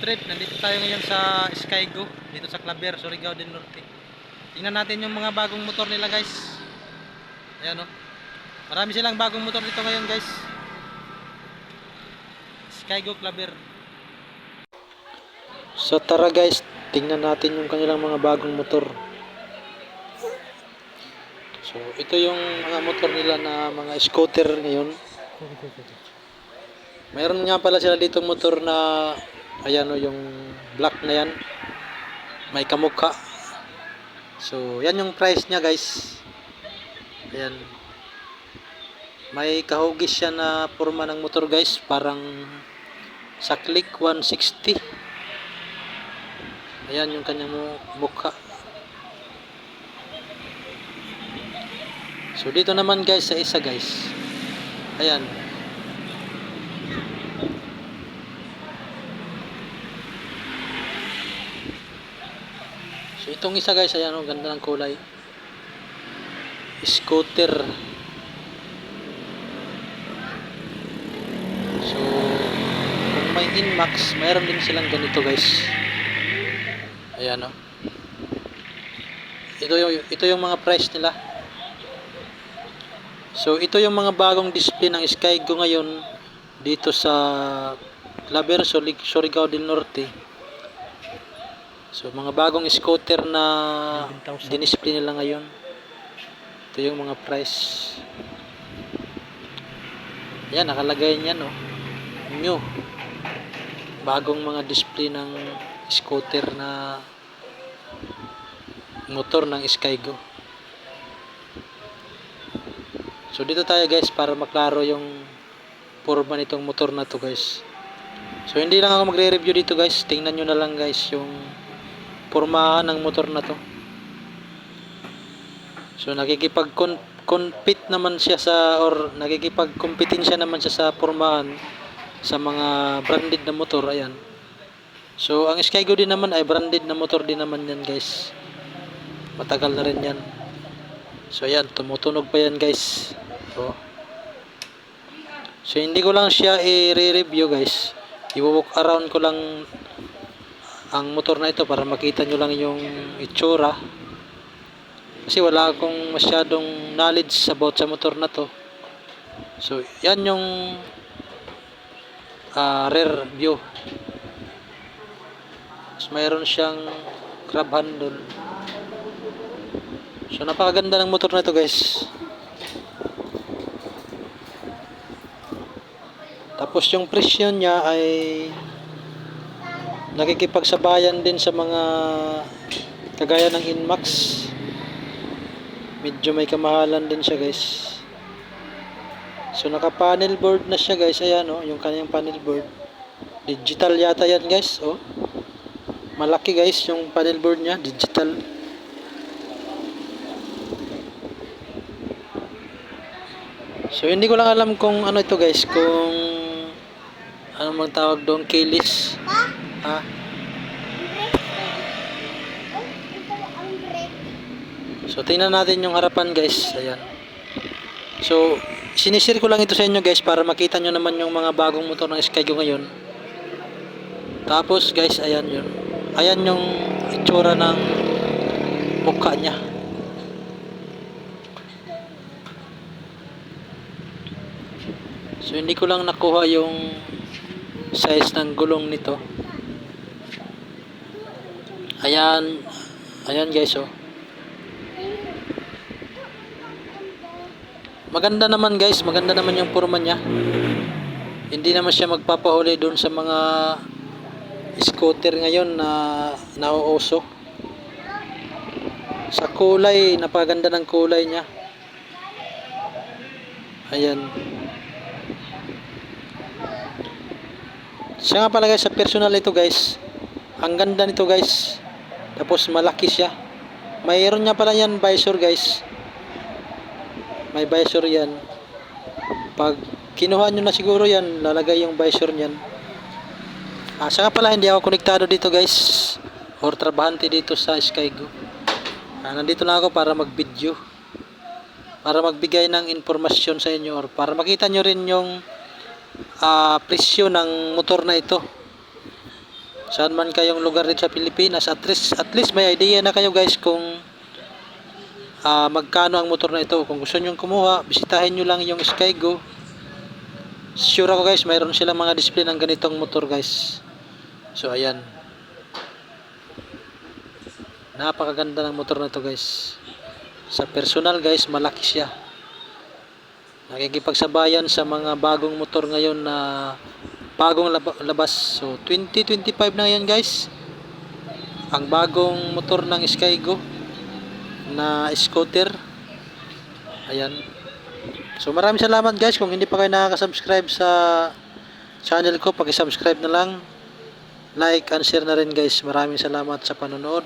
trip. Nandito tayo ngayon sa Skygo, dito sa Claver, Surigao del Norte. Tingnan natin yung mga bagong motor nila, guys. Ayan, oh. Marami silang bagong motor dito ngayon, guys. Skygo Claver. So tara guys, tingnan natin yung kanilang mga bagong motor. So ito yung mga motor nila na mga scooter ngayon. Mayroon nga pala sila dito motor na ayan o yung black na yan. May kamukha. So yan yung price niya guys. Ayan. May kahugis siya na forma ng motor guys. Parang sa click 160. Ayan yung kanyang mu- mukha. So dito naman guys sa isa guys. Ayan. So itong isa guys, ayan ang ganda ng kulay. Scooter. So kung may Inmax, mayroon din silang ganito guys. Ayan o. Ito yung, ito yung mga price nila. So ito yung mga bagong display ng Skygo ngayon dito sa Claver, Surigao del Norte. So mga bagong scooter na dinisplay nila ngayon. Ito yung mga price. Yan, nakalagay niyan oh. New. Bagong mga display ng scooter na motor ng Skygo. So dito tayo guys para maklaro yung forma nitong motor na to guys. So hindi lang ako magre-review dito guys. Tingnan nyo na lang guys yung pormahan ng motor na to. So nakikipag-compete naman siya sa or nakikipag-competensya naman siya sa pormahan sa mga branded na motor ayan. So ang Skygo din naman ay branded na motor din naman yan guys. Matagal na rin yan. So ayan, tumutunog pa yan guys. So, so hindi ko lang siya i-review guys. I-walk around ko lang ang motor na ito para makita nyo lang yung itsura. Kasi wala akong masyadong knowledge about sa motor na to. So yan yung ah, rear view. Tapos mayroon siyang crab handle. So napakaganda ng motor na ito guys. Tapos yung presyo niya ay nakikipagsabayan din sa mga kagaya ng Inmax. Medyo may kamahalan din siya guys. So naka panel board na siya guys. Ayan oh, yung kanyang panel board. Digital yata yan guys. Oh. Malaki guys yung panel board niya. Digital. So hindi ko lang alam kung ano ito guys, kung ano mang tawag doon, keyless. Ha? So tingnan natin yung harapan guys, ayan. So sinishare ko lang ito sa inyo guys para makita nyo naman yung mga bagong motor ng Skygo ngayon. Tapos guys, ayan yun. Ayan yung itsura ng mukha niya. So hindi ko lang nakuha yung size ng gulong nito. Ayan. Ayan guys oh. Maganda naman guys, maganda naman yung forma niya. Hindi naman siya magpapahuli doon sa mga scooter ngayon na nauuso. Sa kulay, napaganda ng kulay niya. Ayan. Siya nga pala guys, sa personal ito guys. Ang ganda nito guys. Tapos malaki siya. Mayroon niya pala yan visor guys. May visor yan. Pag kinuha nyo na siguro yan, lalagay yung visor niyan. Ah, nga pala, hindi ako konektado dito guys. Or trabahante dito sa Skygo. Ah, nandito lang ako para mag-video. Para magbigay ng informasyon sa inyo or para makita nyo rin yung ah, presyo ng motor na ito. Saan man kayong lugar dito sa Pilipinas at least at least may idea na kayo guys kung ah, magkano ang motor na ito. Kung gusto nyo kumuha bisitahin nyo lang yung Skygo. Sure ako guys mayroon silang mga display ng ganitong motor guys. So ayan. Napakaganda ng motor na to guys. Sa personal guys malaki siya. Nakikipagsabayan sa mga bagong motor ngayon na bagong lab- labas. So 2025 na yan guys. Ang bagong motor ng Skygo na scooter. Ayan. So maraming salamat guys. Kung hindi pa kayo nakaka-subscribe sa channel ko paki-subscribe na lang. Like and share na rin guys. Maraming salamat sa panonood